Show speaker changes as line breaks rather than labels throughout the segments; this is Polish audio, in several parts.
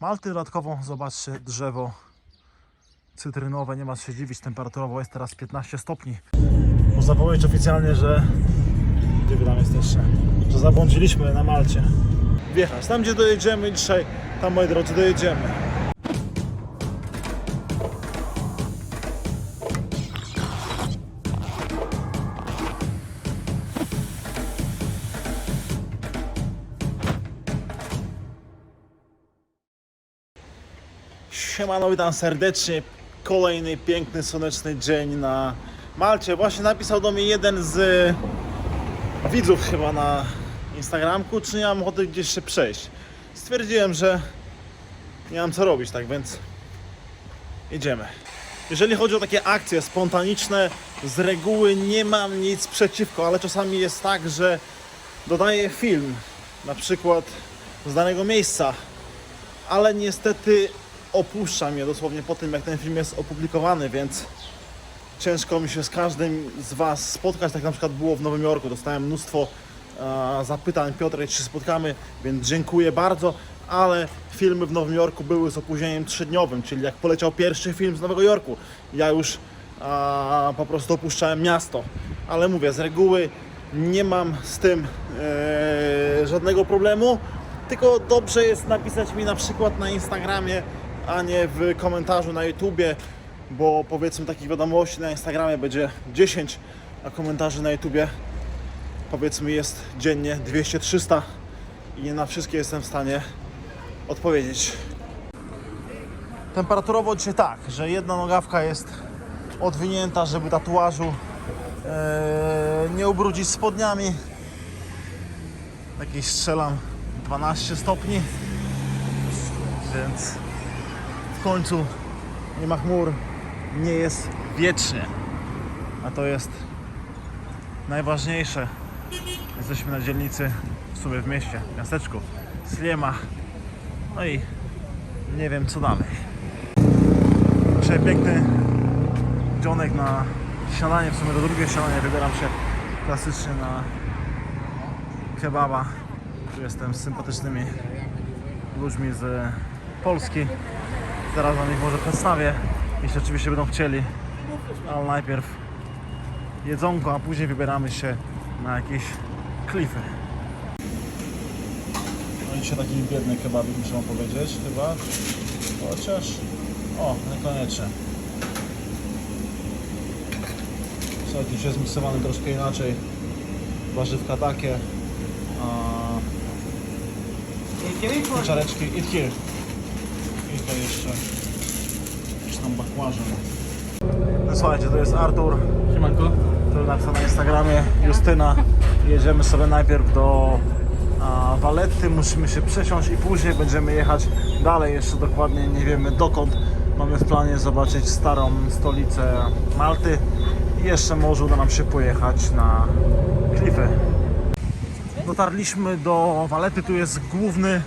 Malty dodatkowo, zobaczcie, drzewo cytrynowe, nie ma się dziwić, temperaturowo jest teraz 15 stopni. Można powiedzieć oficjalnie, że gdzie tam jesteście? Że zabłądziliśmy na Malcie. Wjechać. Tam gdzie dojedziemy dzisiaj, tam moi drodzy dojedziemy. Siemano, witam serdecznie. Kolejny piękny, słoneczny dzień na Malcie. Właśnie napisał do mnie jeden z widzów chyba na Instagramku, czy nie mam ochoty gdzieś się przejść. Stwierdziłem, że nie mam co robić, tak więc idziemy. Jeżeli chodzi o takie akcje spontaniczne, z reguły nie mam nic przeciwko, ale czasami jest tak, że dodaję film, na przykład z danego miejsca, ale niestety opuszcza mnie dosłownie po tym, jak ten film jest opublikowany, więc ciężko mi się z każdym z Was spotkać, tak na przykład było w Nowym Jorku. Dostałem mnóstwo e, zapytań, Piotr, czy się spotkamy, więc dziękuję bardzo, ale filmy w Nowym Jorku były z opóźnieniem trzydniowym, czyli jak poleciał pierwszy film z Nowego Jorku, ja już po prostu opuszczałem miasto. Ale mówię, z reguły nie mam z tym e, żadnego problemu, tylko dobrze jest napisać mi na przykład na Instagramie, a nie w komentarzu na YouTubie, bo powiedzmy takich wiadomości na Instagramie będzie 10, a komentarzy na YouTubie powiedzmy jest dziennie 200-300 i nie na wszystkie jestem w stanie odpowiedzieć. Temperaturowo dzisiaj tak, że jedna nogawka jest odwinięta, żeby tatuażu e, nie ubrudzić spodniami. Jakieś strzelam 12 stopni, więc końcu nie ma chmur, nie jest wiecznie. A to jest najważniejsze. Jesteśmy na dzielnicy, w sumie w mieście, w miasteczku Sliema. No i nie wiem co dalej. Dzisiaj piękny dzionek na śniadanie, w sumie do drugie śniadanie wybieram się klasycznie na kebaba. Tu jestem z sympatycznymi ludźmi z Polski. Zaraz wam ich może przedstawię, jeśli oczywiście będą chcieli. Ale najpierw jedzonko, a później wybieramy się na jakieś klify. No i dzisiaj taki biedny kebabik, muszę wam powiedzieć, chyba. Chociaż... O, niekoniecznie. Słuchajcie, dzisiaj jest miksowany troszkę inaczej. Warzywka takie. A Czareczki, i here. To jeszcze jakiś tam bakłażan. No słuchajcie, to jest Artur,
Siemanko.
który napisał na Instagramie, Justyna. Jedziemy sobie najpierw do a, Valetty, musimy się przesiąść i później będziemy jechać dalej, jeszcze dokładnie nie wiemy dokąd. Mamy w planie zobaczyć starą stolicę Malty i jeszcze może uda nam się pojechać na klify. Dotarliśmy do Valety, tu jest główny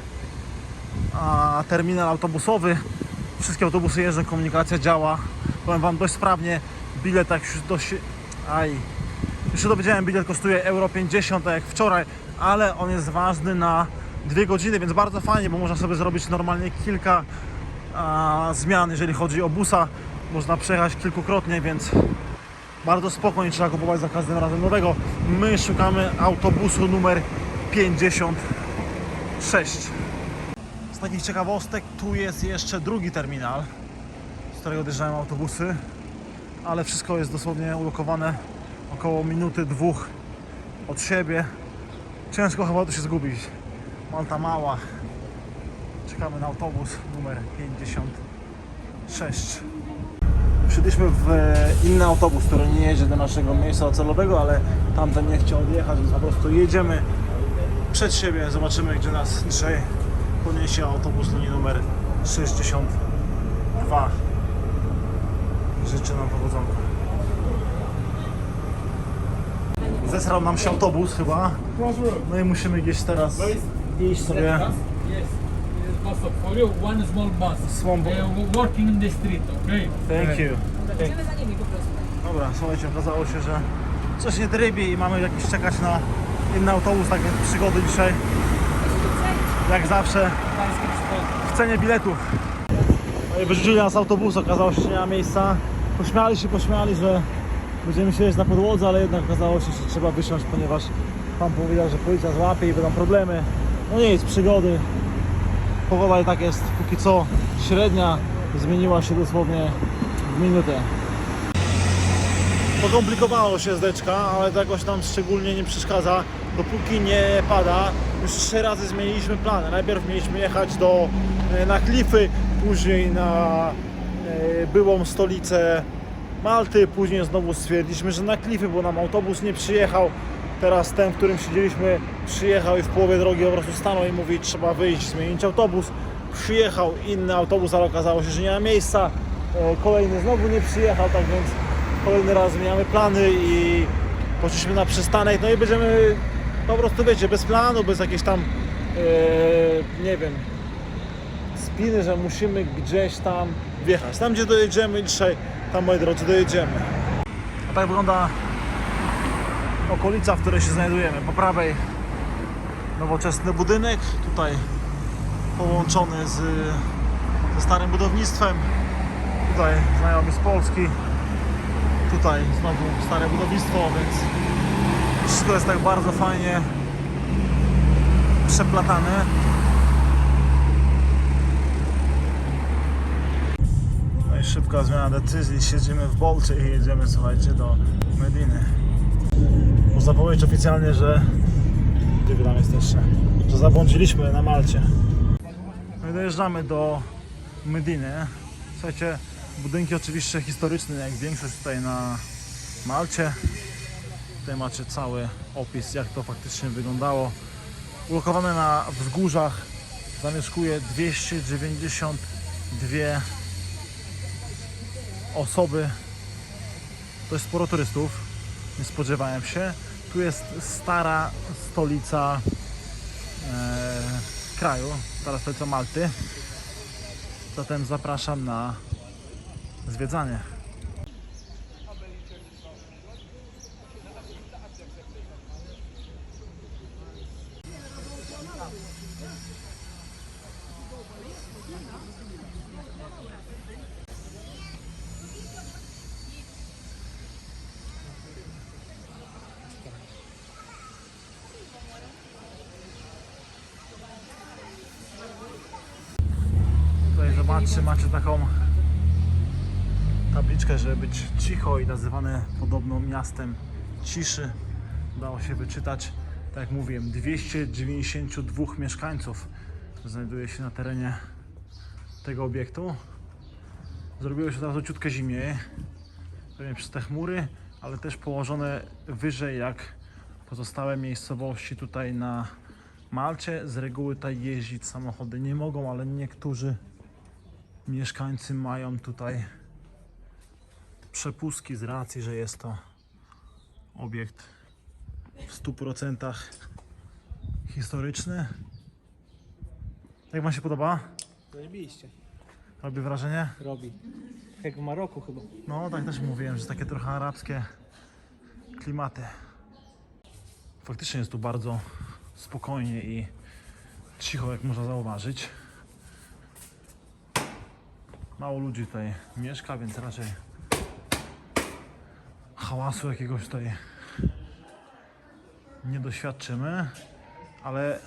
a, terminal autobusowy. Wszystkie autobusy jeżdżą, komunikacja działa. Powiem Wam dość sprawnie. Bilet tak już dość... Aj. Już się dowiedziałem, bilet kosztuje euro 50, tak jak wczoraj, ale on jest ważny na dwie godziny, więc bardzo fajnie, bo można sobie zrobić normalnie kilka a, zmian, jeżeli chodzi o busa. Można przejechać kilkukrotnie, więc bardzo spokojnie trzeba kupować za każdym razem nowego. My szukamy autobusu numer 56. Takich ciekawostek tu jest jeszcze drugi terminal, z którego odjeżdżają autobusy, ale wszystko jest dosłownie ulokowane około minuty, dwóch od siebie. Ciężko chyba tu się zgubić. Malta mała. Czekamy na autobus numer 56. Wsiedliśmy w e, inny autobus, który nie jedzie do naszego miejsca docelowego, ale tamten nie chciał odjechać, więc po prostu jedziemy przed siebie. Zobaczymy, gdzie nas dzisiaj poniesie autobus linii numer 62. Życzę nam powodzonka. Zesrał nam się autobus chyba, no i musimy gdzieś teraz iść sobie.
Bus one small bus.
Small bu-
They are working in the street, okay?
Thank you.
Idziemy za nimi po prostu.
Dobra, słuchajcie, okazało się, że coś nie trybi i mamy jakiś czekać na inny autobus, tak więc przygody dzisiaj jak zawsze w cenie biletów. No i wyrzucili nas z autobusu, okazało się, że nie ma miejsca. Pośmiali się, pośmiali, że będziemy siedzieć na podłodze, ale jednak okazało się, że trzeba wysiąść, ponieważ pan powiedział, że policja złapie i będą problemy. No nic, przygody. Pogoda i tak jest póki co średnia, zmieniła się dosłownie w minutę. Pokomplikowało się zdeczka, ale to jakoś nam szczególnie nie przeszkadza, dopóki nie pada. Już trzy razy zmieniliśmy plany. Najpierw mieliśmy jechać do, e, na klify, później na e, byłą stolicę Malty, później znowu stwierdziliśmy, że na klify, bo nam autobus nie przyjechał. Teraz ten, w którym siedzieliśmy, przyjechał i w połowie drogi po prostu stanął i mówi, trzeba wyjść, zmienić autobus. Przyjechał inny autobus, ale okazało się, że nie ma miejsca. E, Kolejny znowu nie przyjechał, tak więc kolejny raz zmieniamy plany i poszliśmy na przystanek, no i będziemy po prostu, wiecie, bez planu, bez jakiejś tam, e, nie wiem, spiny, że musimy gdzieś tam wjechać. Tam, gdzie dojedziemy dzisiaj, tam, moi drodzy, dojedziemy. A tak wygląda okolica, w której się znajdujemy. Po prawej nowoczesny budynek, tutaj połączony z, ze starym budownictwem. Tutaj znajomy z Polski. Tutaj znowu stare budownictwo, więc wszystko jest tak bardzo fajnie przeplatane. No i szybka zmiana decyzji. Siedzimy w Bolcie i jedziemy, słuchajcie, do Mediny. Można powiedzieć oficjalnie, że gdzie tam jesteście? Że zabłądziliśmy na Malcie. No i dojeżdżamy do Mediny. Słuchajcie, budynki oczywiście historyczne, jak większość tutaj na Malcie. Tutaj macie cały opis, jak to faktycznie wyglądało. Ulokowane na wzgórzach zamieszkuje 292 osoby. To jest sporo turystów, nie spodziewałem się. Tu jest stara stolica e, kraju, stara stolica Malty. Zatem zapraszam na zwiedzanie. Tutaj zobaczcie, macie taką żeby być cicho i nazywane podobno miastem ciszy. Udało się wyczytać, tak jak mówiłem, 292 mieszkańców znajduje się na terenie tego obiektu. Zrobiło się od razu ciutkę zimniej, pewnie przez te chmury, ale też położone wyżej jak pozostałe miejscowości tutaj na Malcie. Z reguły tutaj jeździć samochody nie mogą, ale niektórzy mieszkańcy mają tutaj przepustki z racji, że jest to obiekt w 100% historyczny. Jak Wam się podoba?
Zajebiście.
Robi wrażenie?
Robi. Jak w Maroku chyba.
No, tak też mówiłem, że takie trochę arabskie klimaty. Faktycznie jest tu bardzo spokojnie i cicho, jak można zauważyć. Mało ludzi tutaj mieszka, więc raczej hałasu jakiegoś tutaj nie doświadczymy, ale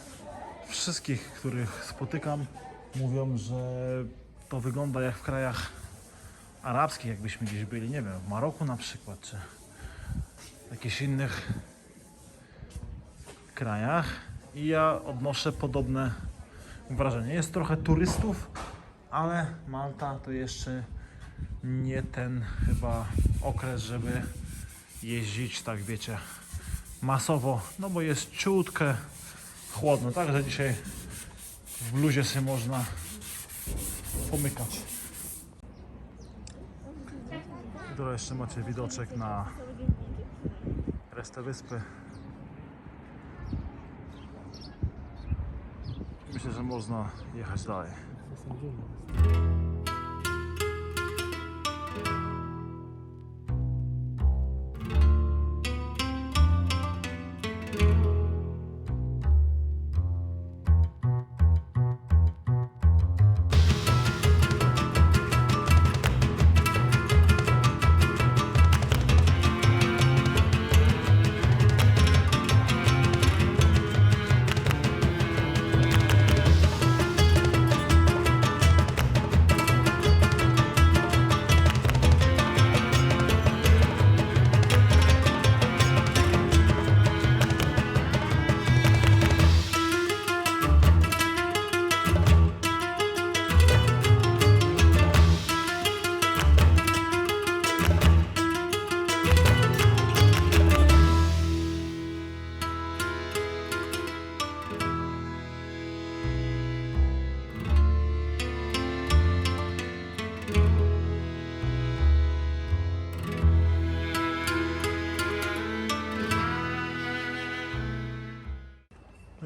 wszystkich, których spotykam, mówią, że to wygląda jak w krajach arabskich, jakbyśmy gdzieś byli, nie wiem, w Maroku na przykład, czy w jakichś innych krajach. I ja odnoszę podobne wrażenie. Jest trochę turystów, ale Malta to jeszcze nie ten chyba okres, żeby jeździć, tak wiecie, masowo, no bo jest ciutkę chłodno, także dzisiaj w bluzie się można pomykać. I tu jeszcze macie widoczek na resztę wyspy. Myślę, że można jechać dalej.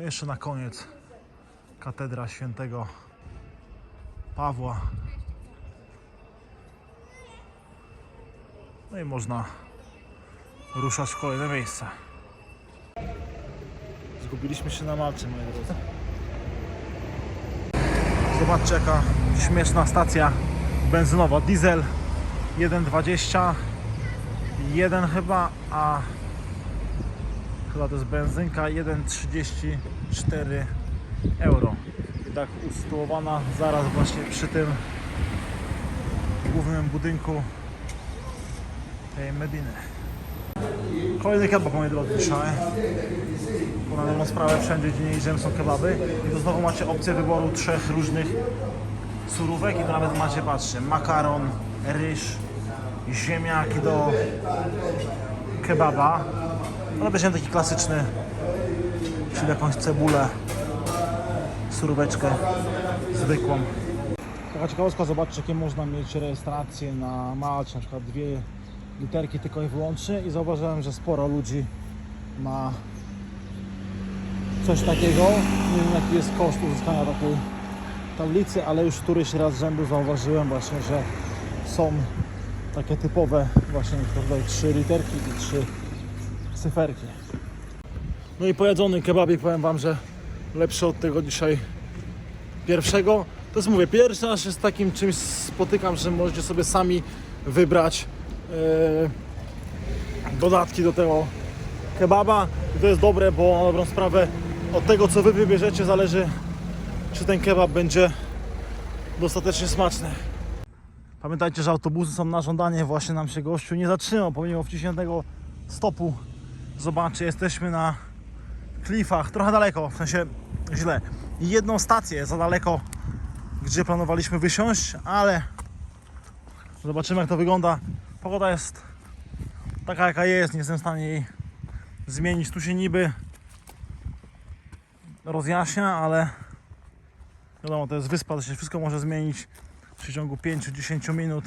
Jeszcze na koniec katedra świętego Pawła. No i można ruszać w kolejne miejsce. Zgubiliśmy się na Malcie, moi drodzy. Zobaczcie jaka śmieszna stacja benzynowa. Diesel 1,20 1 chyba, a chyba to jest benzynka 1,34 euro. I tak usytuowana zaraz właśnie przy tym głównym budynku tej Mediny. Kolejny kebab moi drodzy dzisiaj. Bo na dobrą sprawę wszędzie gdzie nie idziemy są kebaby. I tu znowu macie opcję wyboru trzech różnych surówek i tu nawet macie, patrzcie, makaron, ryż, ziemniaki do kebaba. Ale weźmiemy taki klasyczny, czyli jakąś cebulę, suróweczkę zwykłą. Taka ciekawostka, zobaczcie jakie można mieć rejestracje na Malcie, na przykład dwie literki tylko i wyłącznie i zauważyłem, że sporo ludzi ma coś takiego. Nie wiem jaki jest koszt uzyskania takiej tablicy, ale już któryś raz z rzędu zauważyłem właśnie, że są takie typowe właśnie tutaj trzy literki i trzy cyferki. No i pojedzony kebabik powiem Wam, że lepszy od tego dzisiaj pierwszego. To jest mówię, pierwszy raz się z takim czymś spotykam, że możecie sobie sami wybrać e, dodatki do tego kebaba i to jest dobre, bo na dobrą sprawę od tego co Wy wybierzecie zależy czy ten kebab będzie dostatecznie smaczny. Pamiętajcie, że autobusy są na żądanie, właśnie nam się gościu nie zatrzymał pomimo wciśniętego stopu. Zobaczcie, jesteśmy na klifach, trochę daleko, w sensie źle. Jedną stację za daleko, gdzie planowaliśmy wysiąść, ale zobaczymy jak to wygląda. Pogoda jest taka jaka jest, nie jestem w stanie jej zmienić. Tu się niby rozjaśnia, ale wiadomo, to jest wyspa, to się wszystko może zmienić w przeciągu 5-10 minut.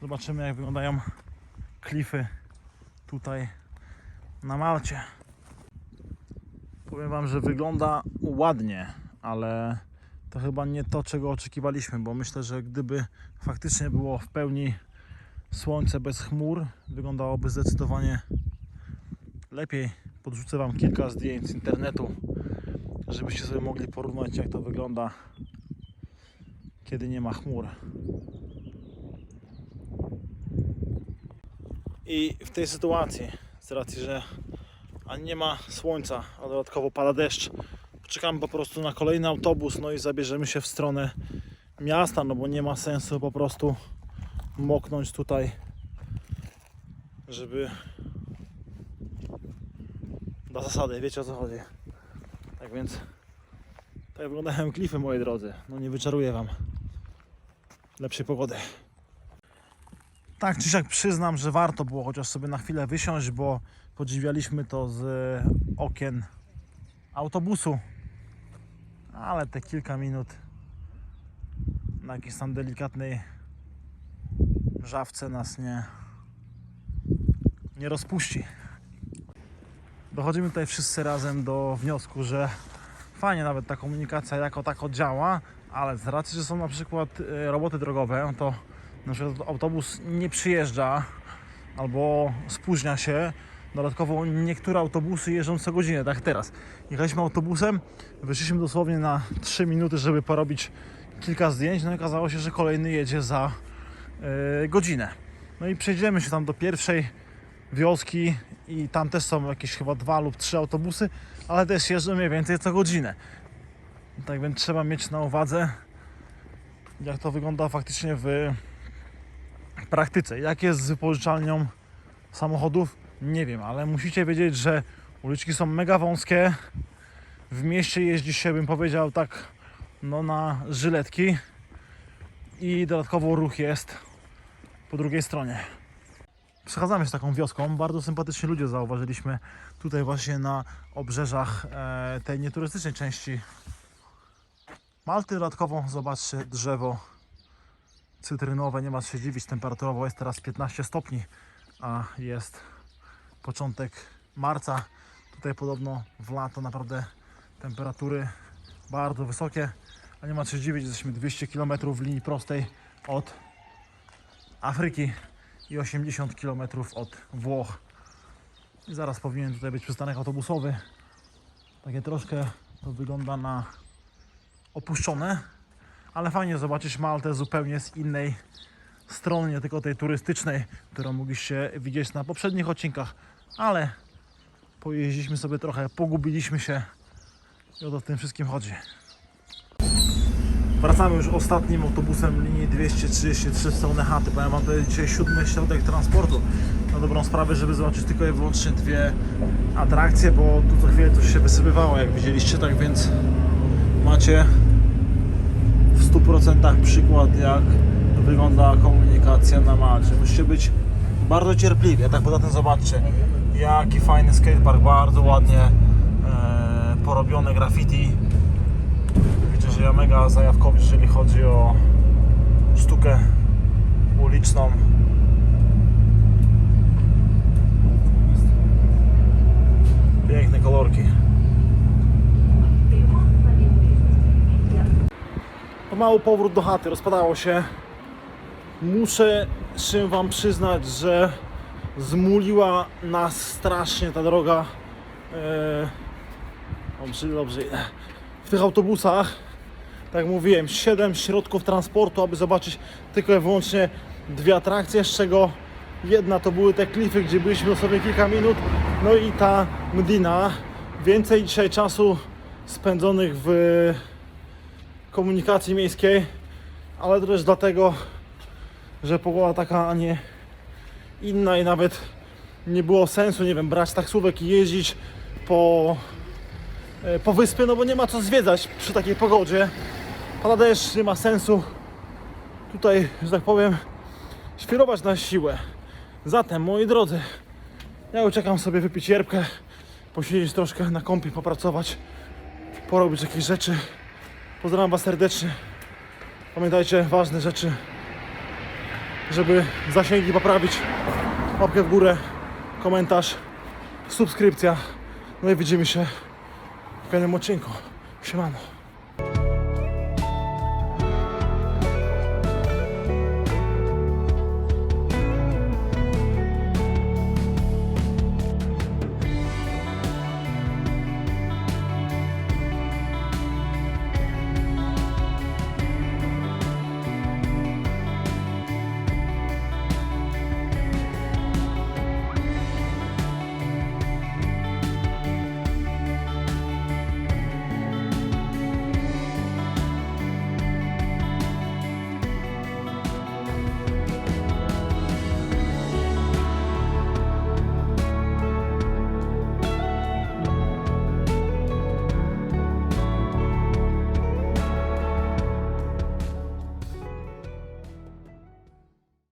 Zobaczymy jak wyglądają klify tutaj na Malcie. Powiem Wam, że wygląda ładnie, ale to chyba nie to, czego oczekiwaliśmy, bo myślę, że gdyby faktycznie było w pełni słońce bez chmur, wyglądałoby zdecydowanie lepiej. Podrzucę Wam kilka zdjęć z internetu, żebyście sobie mogli porównać, jak to wygląda, kiedy nie ma chmur. I w tej sytuacji, z racji, że ani nie ma słońca, a dodatkowo pada deszcz, czekamy po prostu na kolejny autobus, no i zabierzemy się w stronę miasta, no bo nie ma sensu po prostu moknąć tutaj, żeby dla zasady, wiecie o co chodzi. Tak więc, tak wyglądają klify, moi drodzy. No nie wyczaruję Wam lepszej pogody. Tak czy siak przyznam, że warto było chociaż sobie na chwilę wysiąść, bo podziwialiśmy to z okien autobusu. Ale te kilka minut na jakiejś tam delikatnej żawce nas nie, nie rozpuści. Dochodzimy tutaj wszyscy razem do wniosku, że fajnie nawet ta komunikacja jako tako działa, ale z racji, że są na przykład e, roboty drogowe, to na przykład autobus nie przyjeżdża albo spóźnia się. Dodatkowo niektóre autobusy jeżdżą co godzinę, tak teraz. Jechaliśmy autobusem, wyszliśmy dosłownie na 3 minuty, żeby porobić kilka zdjęć, no i okazało się, że kolejny jedzie za e, godzinę. No i przejdziemy się tam do pierwszej wioski i tam też są jakieś chyba dwa lub trzy autobusy, ale też jeżdżą mniej więcej co godzinę. Tak więc trzeba mieć na uwadze, jak to wygląda faktycznie w praktyce. Jak jest z wypożyczalnią samochodów? Nie wiem, ale musicie wiedzieć, że uliczki są mega wąskie. W mieście jeździ się, bym powiedział, tak no na żyletki i dodatkowo ruch jest po drugiej stronie. Przechadzamy się taką wioską. Bardzo sympatyczni ludzie zauważyliśmy tutaj właśnie na obrzeżach e, tej nieturystycznej części Malty. Dodatkowo zobaczcie drzewo cytrynowe. Nie ma co się dziwić. Temperaturowo jest teraz 15 stopni, a jest początek marca. Tutaj podobno w lato naprawdę temperatury bardzo wysokie, a nie ma co dziwić, jesteśmy 200 km w linii prostej od Afryki i 80 km od Włoch. I zaraz powinien tutaj być przystanek autobusowy. Takie troszkę to wygląda na opuszczone, ale fajnie zobaczyć Maltę zupełnie z innej strony, nie tylko tej turystycznej, którą mogliście widzieć na poprzednich odcinkach, ale pojeździliśmy sobie trochę, pogubiliśmy się i o to w tym wszystkim chodzi. Wracamy już ostatnim autobusem linii 233 w stronę chaty. Powiem Wam, to dzisiaj siódmy środek transportu. Na dobrą sprawę, żeby zobaczyć tylko i wyłącznie dwie atrakcje, bo tu co chwilę coś się wysypywało, jak widzieliście, tak więc macie w 100% przykład, jak wygląda komunikacja na Malcie. Musicie być bardzo cierpliwi, a tak poza tym zobaczcie, jaki fajny skatepark, bardzo ładnie e, porobione graffiti. Widzę, że ja mega zajawkowy, jeżeli chodzi o sztukę uliczną. Piękne kolorki. Pomału powrót do chaty, rozpadało się. Muszę się Wam przyznać, że zmuliła nas strasznie ta droga. Eee, dobrze, dobrze. W tych autobusach, tak jak mówiłem, 7 środków transportu, aby zobaczyć tylko i wyłącznie dwie atrakcje, z czego jedna to były te klify, gdzie byliśmy dosłownie kilka minut, no i ta Mdina. Więcej dzisiaj czasu spędzonych w komunikacji miejskiej, ale też dlatego, że pogoda taka, a nie inna i nawet nie było sensu, nie wiem, brać taksówek i jeździć po, e, po wyspie, no bo nie ma co zwiedzać przy takiej pogodzie. Pada deszcz, nie ma sensu tutaj, że tak powiem, świrować na siłę. Zatem, moi drodzy, ja uciekam sobie wypić jerbkę, posiedzieć troszkę na kąpie, popracować, porobić jakieś rzeczy. Pozdrawiam Was serdecznie. Pamiętajcie, ważne rzeczy, żeby zasięgi poprawić. Łapkę w górę, komentarz, subskrypcja. No i widzimy się w kolejnym odcinku. Siemano.